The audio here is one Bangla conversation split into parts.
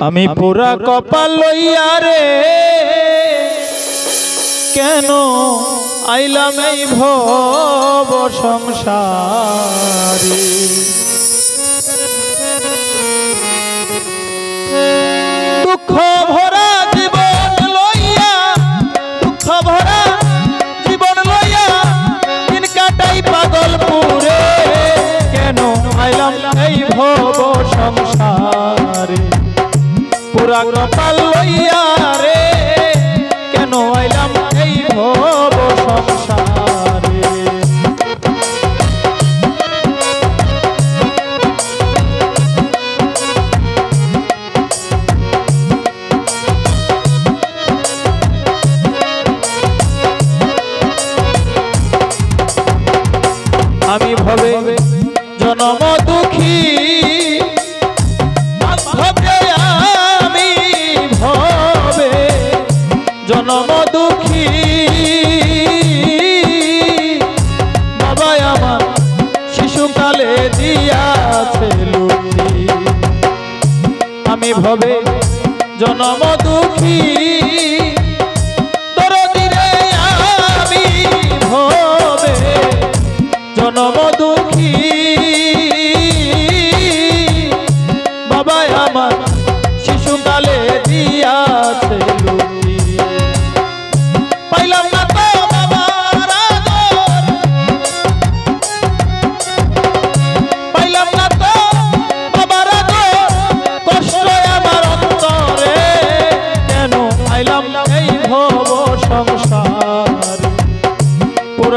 আমি পুরা কপাল লইয়া রে। কেন আইলাম এই ভব সংসারে? দুঃখ ভরা জীবন লইয়া দুঃখ ভরা জীবন লইয়া দিন কাটাই পাগলপুরে পুরা কপাল লইয়া রে কেন আইলাম এই ভব সংসারে? আমি ভবে জনম ভবে জনম দুঃখী দরদিরে আমি হবে জনম দুঃখী। বাবা আমার শিশুকালে দিয়াছে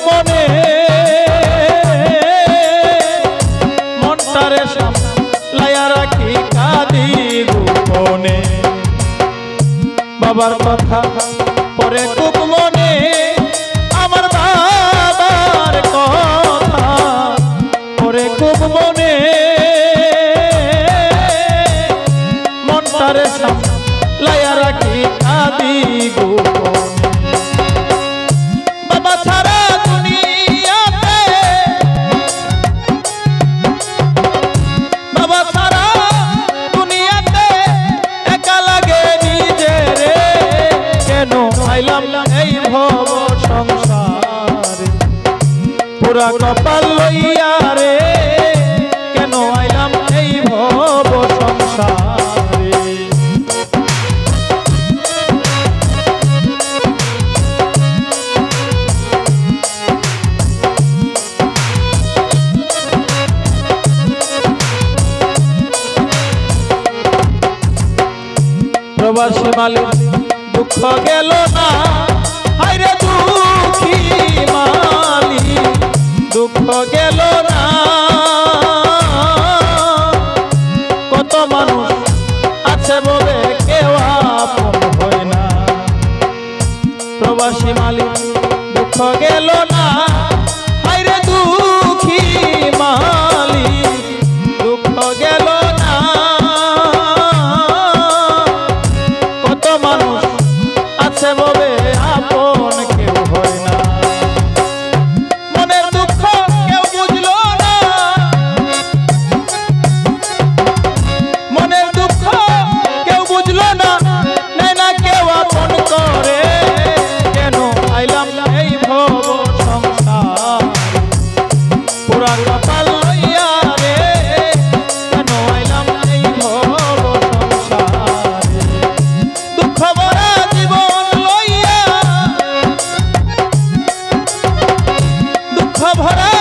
মনে মনটারে লাইয়া রাখি কাঁদি বাবার কথা পরে খুব কেন আইলাম এই ভব সংসারে। পুরা কপাল লইয়া রে, কেন আইলাম এই ভব সংসারে? প্রবাসী মালিক দুঃখ না। হাইরে দুঃখী মালি, দুঃখ গেল না। কত মানুষ আছে বলে কেউ না। প্রবাসী মালিক, দুঃখ গেল না। হাইরে দুঃখী ভরা